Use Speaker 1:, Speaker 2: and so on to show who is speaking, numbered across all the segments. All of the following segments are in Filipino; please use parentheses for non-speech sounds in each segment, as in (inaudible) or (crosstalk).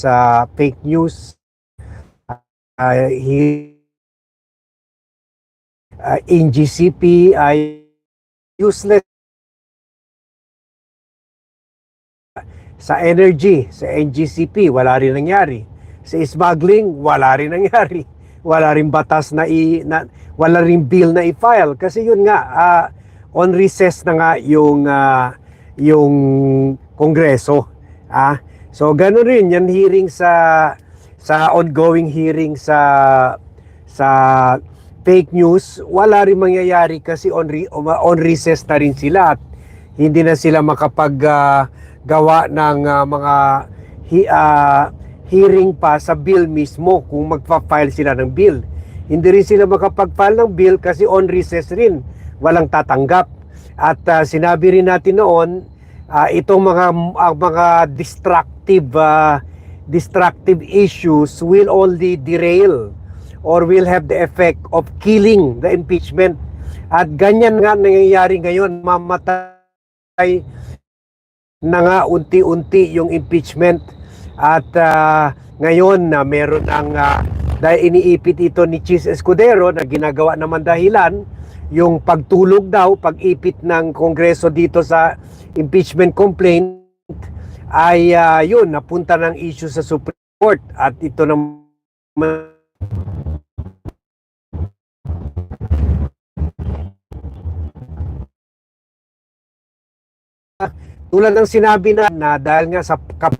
Speaker 1: sa fake news uh, he, uh, in GCP ay useless sa energy, sa NGCP, wala rin nangyari. Sa smuggling, wala rin nangyari. (laughs) Wala rin batas na, i, na wala rin bill na i-file kasi yun nga ah, on recess na nga yung ah, yung kongreso. Ah, so ganun rin yan hearing sa sa ongoing hearing sa sa fake news, wala rin mangyayari kasi on, re, on recess na rin sila at hindi na sila makapag ah, gawa ng ah, mga hi, ah, hearing pa sa bill mismo kung magpa-file sila ng bill. Hindi rin sila makapag-file ng bill kasi on recess rin. Walang tatanggap. At ah, sinabi rin natin noon, ah, itong mga ang mga destructive ah, destructive issues will only derail or will have the effect of killing the impeachment. At ganyan nga nangyayari ngayon, mamatay na nga unti-unti yung impeachment at ah, ngayon na meron ng ah, dahil iniipit ito ni Chis Escudero na ginagawa naman dahilan yung pagtulog daw, pag-ipit ng Kongreso dito sa impeachment complaint ay ah, yun, napunta ng issue sa Supreme Court at ito naman tulad ng sinabi na, na dahil nga sa kap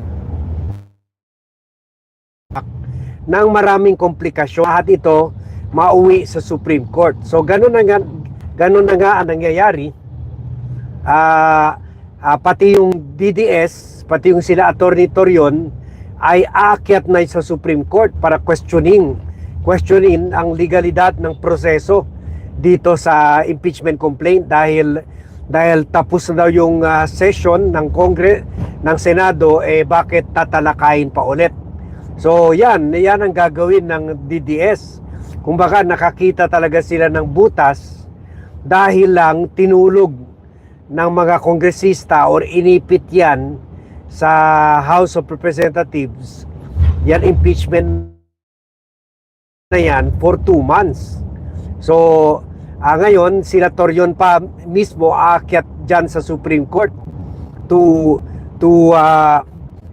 Speaker 1: ng maraming komplikasyon lahat ito mauwi sa Supreme Court. So ganun na nga, ganun na nga ang nangyayari. Ah, ah, pati yung DDS, pati yung sila Attorney Torion ay aakyat na sa Supreme Court para questioning questioning ang legalidad ng proseso dito sa impeachment complaint dahil dahil tapos na daw yung ah, session ng Congress ng Senado eh bakit tatalakayin pa ulit. So yan, yan ang gagawin ng DDS. Kumbaga nakakita talaga sila ng butas dahil lang tinulog ng mga kongresista or inipit yan sa House of Representatives yan impeachment na yan for two months. So, ah, ngayon, sila Torion pa mismo aakyat dyan sa Supreme Court to to ah,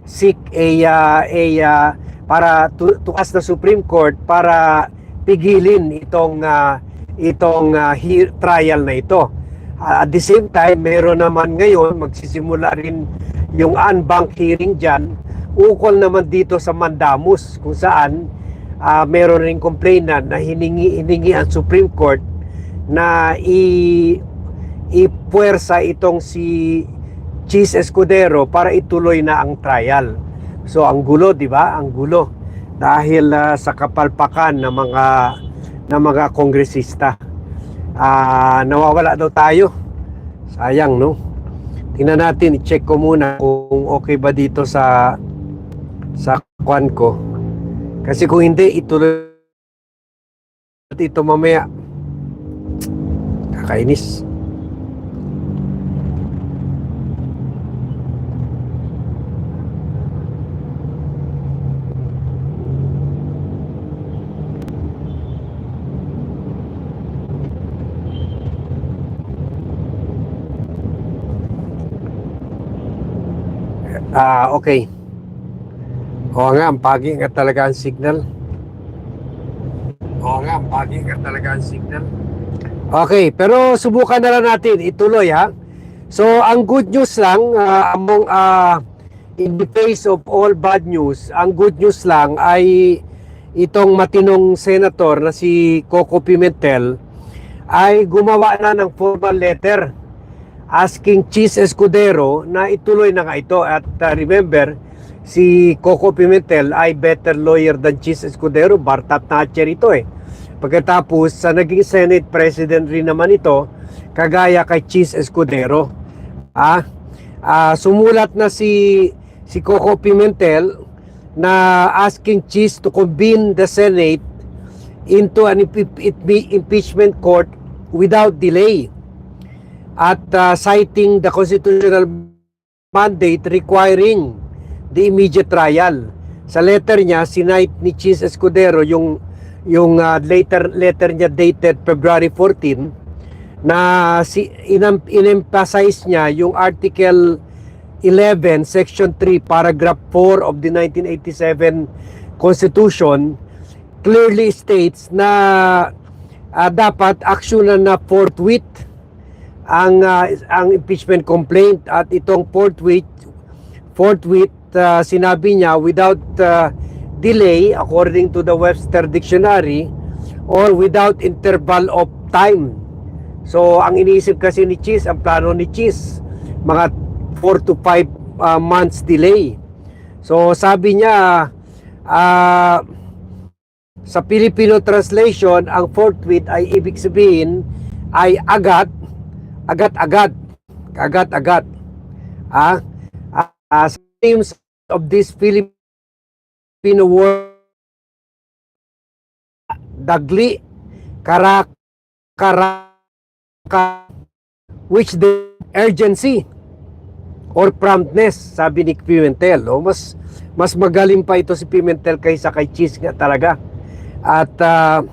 Speaker 1: seek a ah, a ah, para to, to ask the Supreme Court para pigilin itong ah, itong he- trial na ito. Ah, at the same time, meron naman ngayon magsisimula rin yung unbank hearing dyan ukol naman dito sa Mandamus kung saan ah, meron ring complainant na hiningi, hiningi ang Supreme Court na i ipuwersa itong si Cheese Escudero para ituloy na ang trial. So ang gulo, 'di ba? Ang gulo dahil ah, sa kapalpakan ng mga ng mga kongresista. Ah, nawawala daw tayo. Sayang, no? Tingnan natin, i-check ko muna kung okay ba dito sa sa kwan ko. Kasi kung hindi, ituloy ito mamaya. Kakainis. Ah, okay. Oo nga, ang pagi nga talaga ang signal. Oo nga, ang pagi nga talaga ang signal. Okay, pero subukan na lang natin ituloy ha. So, ang good news lang ah, among ah, in the face of all bad news, ang good news lang ay itong matinong senator na si Coco Pimentel ay gumawa na ng formal letter asking Cheese Escudero na ituloy na nga ito. At uh, remember, si Coco Pimentel ay better lawyer than Cheese Escudero. Bartat Natcher ito eh. Pagkatapos, sa naging Senate President rin naman ito, kagaya kay Cheese Escudero. Ah, ah, sumulat na si si Coco Pimentel na asking Cheese to convene the Senate into an impe- impe- impeachment court without delay. At uh, citing the constitutional mandate requiring the immediate trial. Sa letter niya, sinight ni Chis Escudero yung yung uh, later letter niya dated February 14 na si in-emphasize niya yung article 11 section 3 paragraph 4 of the 1987 Constitution clearly states na ah, dapat aksyonan na forthwith ang ah, ang impeachment complaint at itong forthwith forthwith ah, sinabi niya without ah, delay according to the Webster Dictionary or without interval of time. So ang iniisip kasi ni Cheese, ang plano ni Cheese, mga 4 to 5 ah, months delay. So sabi niya ah, sa Filipino translation, ang forthwith ay ibig sabihin ay agad, agad-agad, agad-agad. Ah, ah, names of this Filipino word, dagli, karak, karaka, which the urgency or promptness, sabi ni Pimentel. O, mas, mas magaling pa ito si Pimentel kaysa kay Cheese nga talaga. At ah,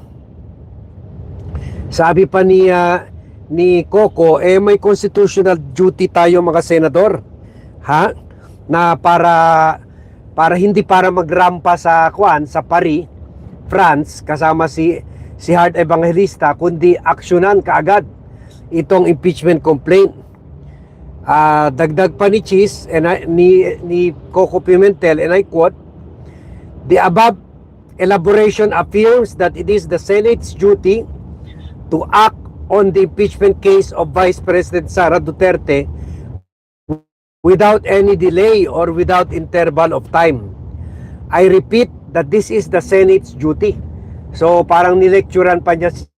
Speaker 1: sabi pa ni ah, ni Coco, eh may constitutional duty tayo mga senador. Ha? Na para para hindi para magrampa sa kwan sa Paris, France kasama si si Hart Evangelista kundi aksyonan kaagad itong impeachment complaint. Ah, dagdag pa ni Cheese and I- ni ni Coco Pimentel and I quote The above elaboration affirms that it is the Senate's duty to act on the impeachment case of Vice President Sara Duterte without any delay or without interval of time. I repeat that this is the Senate's duty. So parang nilecturean pa niya si,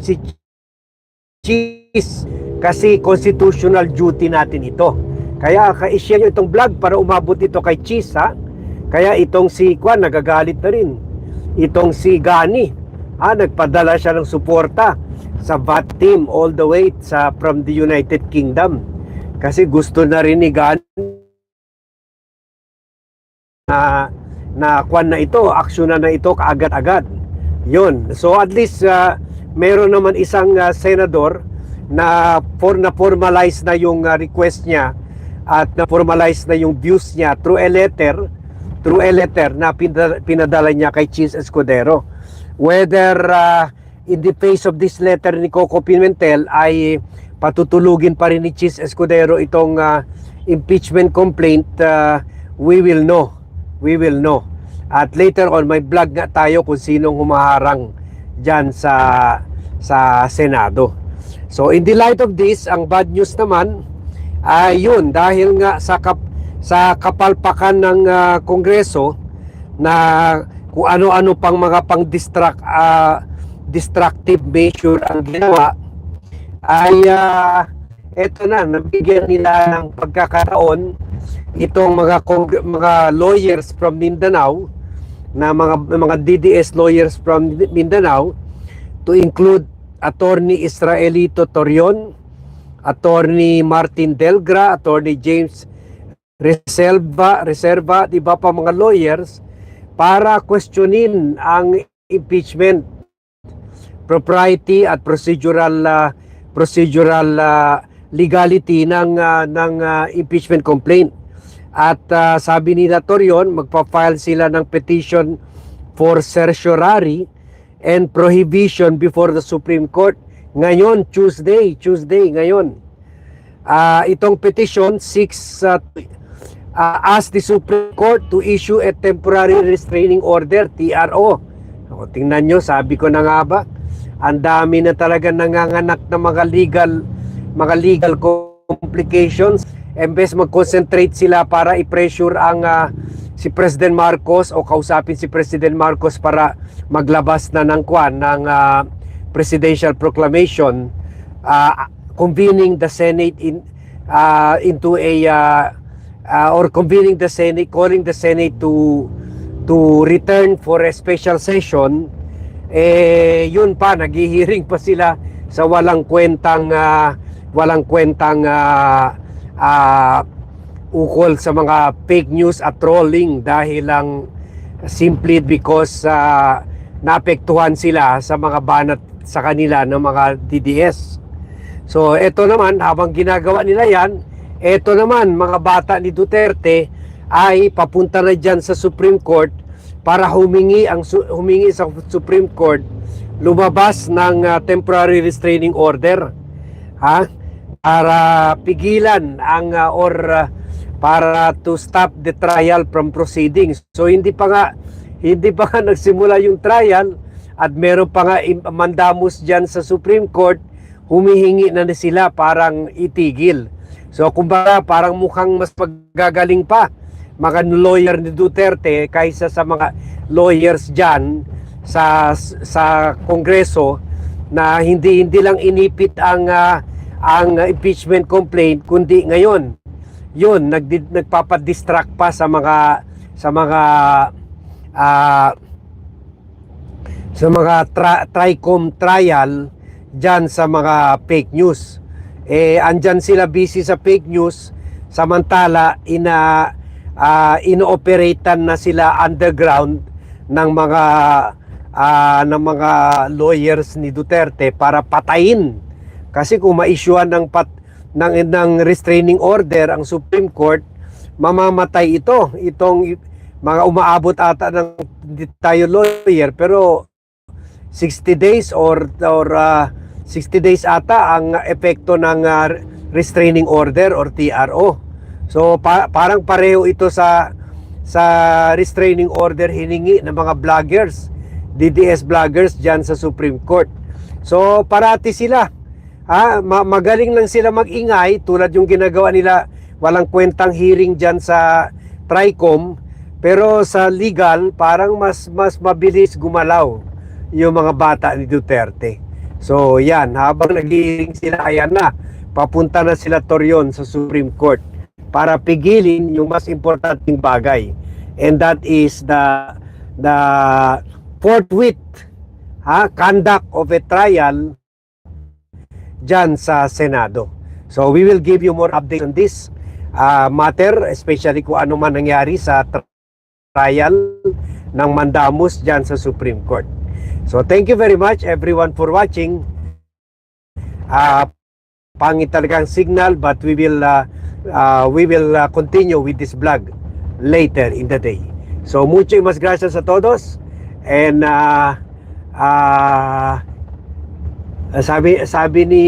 Speaker 1: si Cheese kasi constitutional duty natin ito. Kaya ka-share nyo itong vlog para umabot ito kay Cheese ha. Kaya itong si Kwan nagagalit na rin. Itong si Gani ha, nagpadala siya ng suporta sa VAT team all the way sa from the United Kingdom. Kasi gusto na rin ni Gani na na kwan na ito, aksyon na ito kaagad-agad. Yun. So at least uh, meron naman isang uh, senador na for na formalize na yung uh, request niya at na formalize na yung views niya through a letter through a letter na pinadala niya kay Cheese Escudero. Whether uh, in the face of this letter ni Coco Pimentel ay patutulugin pa rin ni Cheese Escudero itong uh, impeachment complaint, uh, we will know. We will know. At later on, may vlog nga tayo kung sinong humaharang dyan sa, sa Senado. So in the light of this, ang bad news naman ay yun dahil nga sa kap, sa kapalpakan ng ah, Kongreso na kung ano-ano pang mga pang distract destructive measure ang ginawa ay ah, eto na nabigyan nila ng pagkakataon itong mga mga lawyers from Mindanao na mga mga DDS lawyers from Mindanao to include attorney Israelito Torion, attorney Martin Delgra, attorney James Reserva, Reserva, di ba pa mga lawyers para questionin ang impeachment propriety at procedural uh, procedural uh, legality ng uh, ng uh, impeachment complaint. At uh, sabi ni Torion, magpa-file sila ng petition for certiorari and prohibition before the Supreme Court ngayon Tuesday, Tuesday ngayon. Ah, itong petition seeks uh, uh, ask the Supreme Court to issue a temporary restraining order, TRO. O, tingnan nyo, sabi ko na nga ba, ang dami na talaga nanganganak ng mga legal mga legal complications. Embes mag-concentrate sila para i-pressure ang ah, si President Marcos o kausapin si President Marcos para maglabas na ng kwan ng ah, presidential proclamation ah, convening the Senate in ah, into a ah, uh, or convening the Senate, calling the Senate to to return for a special session, eh, yun pa, naghihiring pa sila sa walang kwentang ah, walang kwentang ah, ah, ukol sa mga fake news at trolling dahil lang simply because ah, naapektuhan sila sa mga banat sa kanila ng mga DDS. So eto naman habang ginagawa nila yan, eto naman mga bata ni Duterte ay papunta na dyan sa Supreme Court para humingi ang humingi sa Supreme Court lumabas ng ah, temporary restraining order ha? Para pigilan ang ah, or ah, para to stop the trial from proceedings so hindi pa nga hindi pa nga (laughs) nagsimula yung trial at meron pa nga mandamus diyan sa Supreme Court humihingi na, na sila parang itigil so kumbaga parang mukhang mas paggagaling pa mga lawyer ni Duterte kaysa sa mga lawyers diyan sa sa Kongreso na hindi hindi lang inipit ang ah, ang impeachment complaint kundi ngayon yun nag nagpapadistract pa sa mga sa mga ah, sa mga tra- TRICOM trial dyan sa mga fake news. Eh, andyan sila busy sa fake news, samantala ina uh, inooperatan na sila underground ng mga ah, ng mga lawyers ni Duterte para patayin. Kasi kung ma-issuean ng pat ng, ng restraining order ang Supreme Court, mamamatay ito. Itong mga umaabot ata ng tayo lawyer pero 60 days or or ah, 60 days ata ang epekto ng ah, restraining order or TRO. So pa- parang pareho ito sa sa restraining order hiningi ng mga vloggers, DDS vloggers diyan sa Supreme Court. So parati sila ha, ma- magaling lang sila magingay tulad yung ginagawa nila walang kwentang hearing diyan sa Tricom pero sa legal parang mas mas mabilis gumalaw yung mga bata ni Duterte. So yan, habang nag-hearing sila, ayan na, papunta na sila Torion sa Supreme Court para pigilin yung mas importanteng bagay. And that is the the forthwith ha, conduct of a trial dyan sa Senado. So we will give you more update on this uh, matter, especially kung ano man nangyari sa tri- trial ng mandamus dyan sa Supreme Court. So thank you very much everyone for watching. Uh, pangit talagang signal but we will uh, uh, we will uh, continue with this vlog later in the day. So mucho mas gracias a todos and uh, uh, sabi sabi ni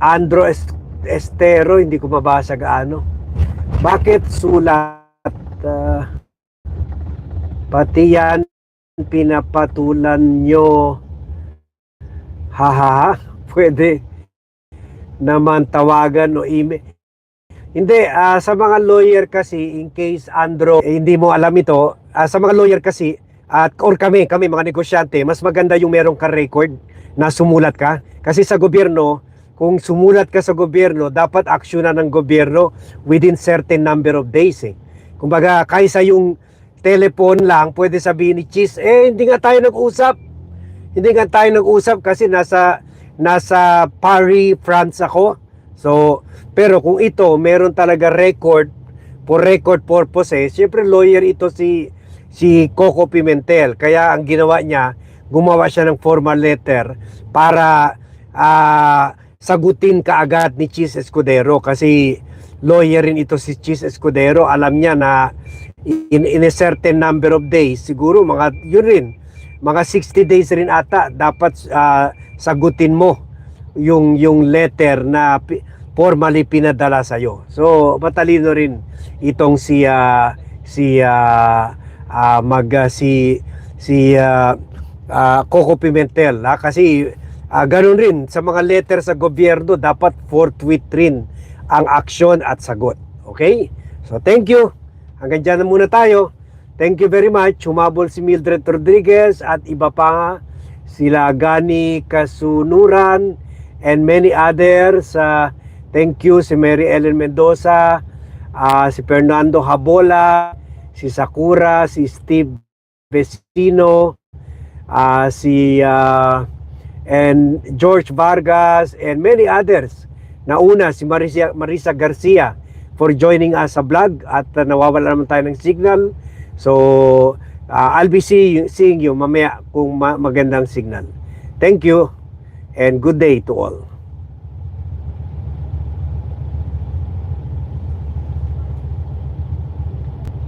Speaker 1: Andro Est- Estero hindi ko mabasa gaano. Bakit sulat uh, pati yan pinapatulan nyo. Haha (laughs) pwede naman tawagan o email. Hindi ah, sa mga lawyer kasi in case Andro eh, hindi mo alam ito ah, sa mga lawyer kasi at or kami kami mga negosyante mas maganda yung merong ka record na sumulat ka. Kasi sa gobyerno kung sumulat ka sa gobyerno dapat aksyonan ng gobyerno within certain number of days eh. Kumbaga kaysa yung telephone lang, pwede sabihin ni Cheese, eh hindi nga tayo nag-usap. Hindi nga tayo nag-usap kasi nasa nasa Paris, France ako. So, pero kung ito, meron talaga record for record purposes, syempre lawyer ito si si Coco Pimentel. Kaya ang ginawa niya, gumawa siya ng formal letter para ah, sagutin kaagad ni Cheese Escudero kasi lawyer rin ito si Cheese Escudero. Alam niya na in, in a certain number of days, siguro mga yun rin, mga 60 days rin ata dapat ah, sagutin mo yung yung letter na formally pinadala sa iyo. So matalino rin itong si ah, si ah, ah, mag ah, si si ah, ah, Coco Pimentel ha? kasi ah, ganun rin sa mga letter sa gobyerno dapat forthwith rin ang aksyon at sagot. Okay? So thank you. Hanggang dyan na muna tayo. Thank you very much. Humabol si Mildred Rodriguez at iba pa sila Gani Kasunuran and many others. Uh, thank you si Mary Ellen Mendoza, ah, si Fernando Habola, si Sakura, si Steve Vecino, ah, si ah, and George Vargas and many others. Nauna si Marisa, Marisa Garcia for joining us sa vlog at uh, nawawala naman tayo ng signal. So, uh, I'll be see, seeing you mamaya kung ma- magandang signal. Thank you and good day to all.